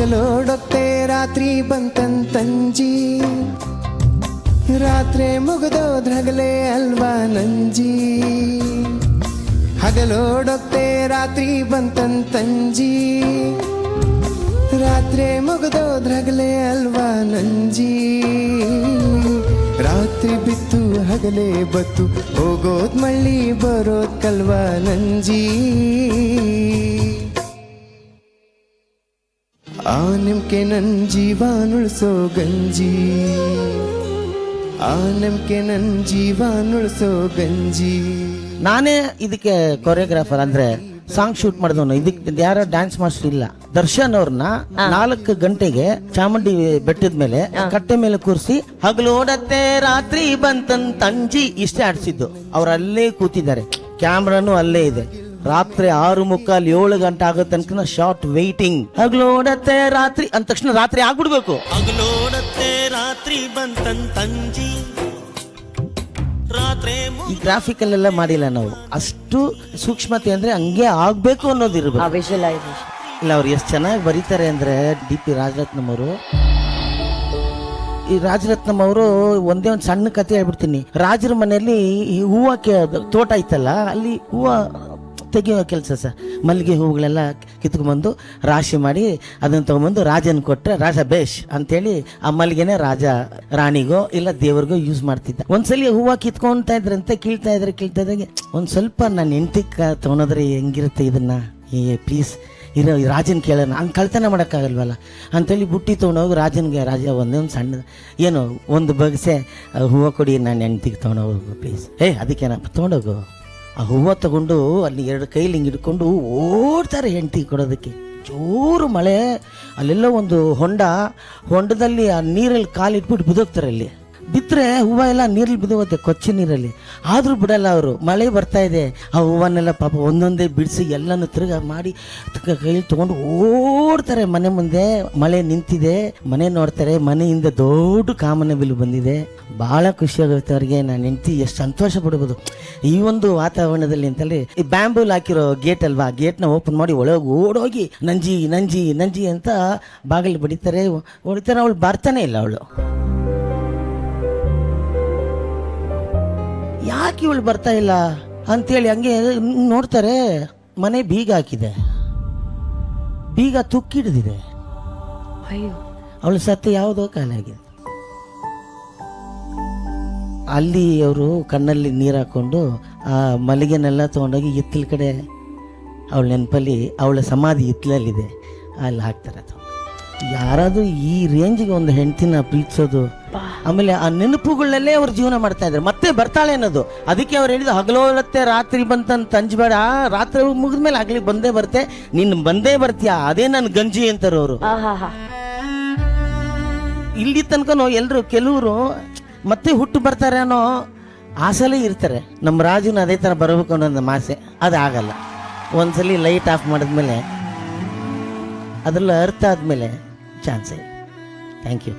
ಹಗಲೋಡೊತ್ತೆ ರಾತ್ರಿ ಬಂತಂತಂಜಿ. ರಾತ್ರಿ ಮುಗಿದೋದ್ರಗಲೇ ಅಲ್ವಾ ನಂಜಿ. ಹಗಲೋಡೊತ್ತೆ, ರಾತ್ರಿ ಬಂತಂತಂಜಿ. ರಾತ್ರಿ ಮುಗಿದೋದ್ರಗಲೇ ಅಲ್ವಾ ನಂಜಿ. ರಾತ್ರಿ ಬಿತ್ತು, ಹಗಲೇ ಬತ್ತು, ಹೋಗೋದ್ ಮಳ್ಳಿ ಬರೋದ್ ಕಲ್ವಾ ನಂಜಿ. ಆ ನಿಮ್ಕೆ ನನ್ ಜೀವ ನುಳ್ಸೋ ಗಂಜಿ. ಆ ನಿಮ್ಕೆ ನನ್ ಜೀವ ನುಳ್ಸೋ ಗಂಜಿ. ನಾನೇ ಇದಕ್ಕೆ ಕೊರಿಯೋಗ್ರಾಫರ್ ಅಂದ್ರೆ ಸಾಂಗ್ ಶೂಟ್ ಮಾಡಿದವನು. ಇದಕ್ಕೆ ಯಾರೋ ಡ್ಯಾನ್ಸ್ ಮಾಸ್ಟರ್ ಇಲ್ಲ. ದರ್ಶನ್ ಅವ್ರನ್ನ ನಾಲ್ಕು ಗಂಟೆಗೆ ಚಾಮುಂಡಿ ಬೆಟ್ಟದ ಮೇಲೆ ಕಟ್ಟೆ ಮೇಲೆ ಕೂರಿಸಿ ಹಗಲು ಓಡತ್ತೆ ರಾತ್ರಿ ಬಂತನ್ ತಂಜಿ ಇಷ್ಟೇ ಆಡಿಸಿದ್ದು. ಅವ್ರು ಅಲ್ಲೇ ಕೂತಿದ್ದಾರೆ. ಕ್ಯಾಮ್ರಾನು ಅಲ್ಲೇ ಇದೆ. ರಾತ್ರಿ ಆರು ಮುಕ್ಕಾಲ್ ಏಳು ಗಂಟೆ ಆಗೋ ತನಕ ಶಾರ್ಟ್ ವೈಟಿಂಗ್ ಹಗಲೋಡತ್ತೆ ರಾತ್ರಿ ಅಂದ ತಕ್ಷಣ ರಾತ್ರಿ ಆಗ್ಬಿಡ್ಬೇಕು. ಹಗಲೋಡತ್ತೆ ರಾತ್ರಿ ಬಂತಿ ತಂಜಿ. ರಾತ್ರಿ ಈ ಟ್ರಾಫಿಕ್ ಅಲ್ಲೆಲ್ಲ ಮಾಡಿಲ್ಲ ನಾವು. ಅಷ್ಟು ಸೂಕ್ಷ್ಮತೆ ಅಂದ್ರೆ ಹಂಗೆ ಆಗ್ಬೇಕು ಅನ್ನೋದು ಇರ್ಬೇಕು. ವಿಜುವಲೈಸೇಷನ್ ಇಲ್ಲ ಅವ್ರು ಎಷ್ಟು ಚೆನ್ನಾಗಿ ಬರೀತಾರೆ ಅಂದ್ರೆ ಡಿ ಪಿ ರಾಜರತ್ನಂ ಅವರು. ಈ ರಾಜರತ್ನಂ ಅವರು ಒಂದೇ ಒಂದು ಸಣ್ಣ ಕತೆ ಹೇಳ್ಬಿಡ್ತೀನಿ. ರಾಜರ ಮನೆಯಲ್ಲಿ ಈ ಹೂವಕ್ಕೆ ಅದು ತೋಟ ಐತಲ್ಲ ಅಲ್ಲಿ ಹೂವ ತೆಗೆಯೋ ಕೆಲಸ ಸರ್. ಮಲ್ಲಿಗೆ ಹೂವುಗಳೆಲ್ಲ ಕಿತ್ಕೊಂಡ್ಬಂದು ರಾಶಿ ಮಾಡಿ ಅದನ್ನು ತೊಗೊಂಬಂದು ರಾಜನ ಕೊಟ್ಟರೆ ರಾಜ ಬೇಷ್ ಅಂತೇಳಿ ಆ ಮಲ್ಲಿಗೆನೇ ರಾಜ ರಾಣಿಗೋ ಇಲ್ಲ ದೇವ್ರಿಗೋ ಯೂಸ್ ಮಾಡ್ತಿದ್ದ. ಒಂದ್ಸಲಿ ಹೂವು ಕಿತ್ಕೊಳ್ತಾ ಇದ್ರಂತೆ ಕೀಳ್ತಾ ಇದ್ರೆ ಕೀಳ್ತಾ ಇದ್ದಂಗೆ ಒಂದ್ ಸ್ವಲ್ಪ ನನ್ನ ಹೆಂಡತಿ ತಗೊಂಡ್ರೆ ಹೆಂಗಿರುತ್ತೆ ಇದನ್ನ? ಏ ಪ್ಲೀಸ್ ಇರೋ ರಾಜನ್ ಕೇಳೋಣ. ಹಂಗೆ ಕಳ್ತನ ಮಾಡೋಕ್ಕಾಗಲ್ವಲ್ಲ? ಅಂತೇಳಿ ಬುಟ್ಟಿ ತೊಗೊಂಡೋಗಿ ರಾಜನ್ಗೆ ರಾಜ ಒಂದೇ ಒಂದು ಸಣ್ಣ ಏನು, ಒಂದು ಬಗ್ಸೆ ಹೂವು ಕೊಡಿ ನಾನು ಹೆಂಡ್ತಿಗೆ ತೊಗೊಂಡೋಗು ಪ್ಲೀಸ್ ಏ ಅದಕ್ಕೇನಪ್ಪ ತೊಗೊಂಡೋಗು. ಆ ಹೂವು ತಗೊಂಡು ಅಲ್ಲಿ ಎರಡು ಕೈಲಿ ಹಿಂಗೆ ಹಿಡ್ಕೊಂಡು ಓಡ್ತಾರೆ ಹೆಂಡತಿ ಕೊಡೋದಕ್ಕೆ. ಜೋರು ಮಳೆ, ಅಲ್ಲೆಲ್ಲ ಒಂದು ಹೊಂಡ, ಹೊಂಡದಲ್ಲಿ ಆ ನೀರಲ್ಲಿ ಕಾಲಿಟ್ಬಿಟ್ಟು ಬಿದೋಗ್ತಾರೆ ಅಲ್ಲಿ. ಬಿತ್ತರೆ ಹೂವು ಎಲ್ಲ ನೀರಲ್ಲಿ ಬಿದ್ದೋಗುತ್ತೆ, ಕೊಚ್ಚಿ ನೀರಲ್ಲಿ. ಆದರೂ ಬಿಡಲ್ಲ ಅವರು. ಮಳೆ ಬರ್ತಾ ಇದೆ. ಆ ಹೂವನ್ನೆಲ್ಲ ಪಾಪ ಒಂದೊಂದೇ ಬಿಡಿಸಿ ಎಲ್ಲನೂ ತಿರ್ಗ ಮಾಡಿ ಕೈಲಿ ತೊಗೊಂಡು ಓಡ್ತಾರೆ. ಮನೆ ಮುಂದೆ ಮಳೆ ನಿಂತಿದೆ. ಮನೆ ನೋಡ್ತಾರೆ. ಮನೆಯಿಂದ ದೊಡ್ಡ ಕಾಮನ ಬಿಲ್ಲು ಬಂದಿದೆ. ಭಾಳ ಖುಷಿಯಾಗುತ್ತೆ ಅವ್ರಿಗೆ. ನಾನು ಹೆಂಡ್ತಿ ಎಷ್ಟು ಸಂತೋಷ ಪಡ್ಬೋದು. ಈ ಒಂದು ವಾತಾವರಣದಲ್ಲಿ ಅಂತಲ್ಲಿ ಈ ಬ್ಯಾಂಬೂಲ್ ಹಾಕಿರೋ ಗೇಟ್ ಅಲ್ವಾ? ಗೇಟ್ನ ಓಪನ್ ಮಾಡಿ ಒಳಗೆ ಓಡೋಗಿ ನಂಜಿ ನಂಜಿ ನಂಜಿ ಅಂತ ಬಾಗಿಲು ಬಡಿತಾರೆ. ಹೊಡಿತಾರೆ ಅವಳು ಬರ್ತಾನೆ ಇಲ್ಲ ಅವಳು. ಯಾಕೆ ಇವಳು ಬರ್ತಾ ಇಲ್ಲ ಅಂತೇಳಿ ಹಂಗೆ ನೋಡ್ತಾರೆ ಮನೆ ಬೀಗ ಹಾಕಿದೆ. ಬೀಗ ತುಕ್ಕಿಡ್ದಿದೆ ಅಯ್ಯೋ. ಅವಳು ಸತ್ತು ಯಾವುದೋ ಕಾಲ ಆಗಿದೆ ಅಲ್ಲಿ ಅವರು ಕಣ್ಣಲ್ಲಿ ನೀರು ಹಾಕೊಂಡು ಆ ಮಲ್ಲಿಗೆನೆಲ್ಲ ತೊಗೊಂಡೋಗಿ ಇತ್ತಲ ಕಡೆ ಅವಳ ನೆನಪಲ್ಲಿ ಅವಳ ಸಮಾಧಿ ಇತ್ತಲಲ್ಲಿದೆ ಅಲ್ಲಿ ಹಾಕ್ತಾರೆ ಅದು. ಯಾರಾದರೂ ಈ ರೇಂಜ್ಗೆ ಒಂದು ಹೆಂಡ್ತಿನ ಪ್ರೀತಿಸೋದು ಆಮೇಲೆ ಆ ನೆನಪುಗಳಲ್ಲೇ ಅವ್ರು ಜೀವನ ಮಾಡ್ತಾ ಇದ್ದಾರೆ ಮತ್ತೆ ಬರ್ತಾಳೆ ಅನ್ನೋದು. ಅದಕ್ಕೆ ಅವ್ರು ಹೇಳಿದ ಹಗಲೋಲತ್ತೆ ರಾತ್ರಿ ಬಂತಂತ ಅಂಜ್ಬೇಡ. ರಾತ್ರಿ ಮುಗಿದ್ಮೇಲೆ ಆಗ್ಲಿ ಬಂದೇ ಬರ್ತೆ. ನೀನು ಬಂದೇ ಬರ್ತೀಯಾ? ಅದೇ ನನ್ನ ಗಂಜಿ ಅಂತಾರೆ ಅವರು. ಇಲ್ಲಿ ತನಕನೂ ಎಲ್ಲರೂ ಕೆಲವರು ಮತ್ತೆ ಹುಟ್ಟು ಬರ್ತಾರೆ ಅನ್ನೋ ಆಸೆಲೇ ಇರ್ತಾರೆ. ನಮ್ಮ ರಾಜನ ಅದೇ ಥರ ಬರಬೇಕು ಅನ್ನೋ ನಮ್ಮ ಆಸೆ. ಅದು ಆಗಲ್ಲ. ಒಂದ್ಸಲಿ ಲೈಟ್ ಆಫ್ ಮಾಡಿದ್ಮೇಲೆ ಅದರಲ್ಲಿ ಅರ್ಥ ಆದಮೇಲೆ ಇದೆ. Thank you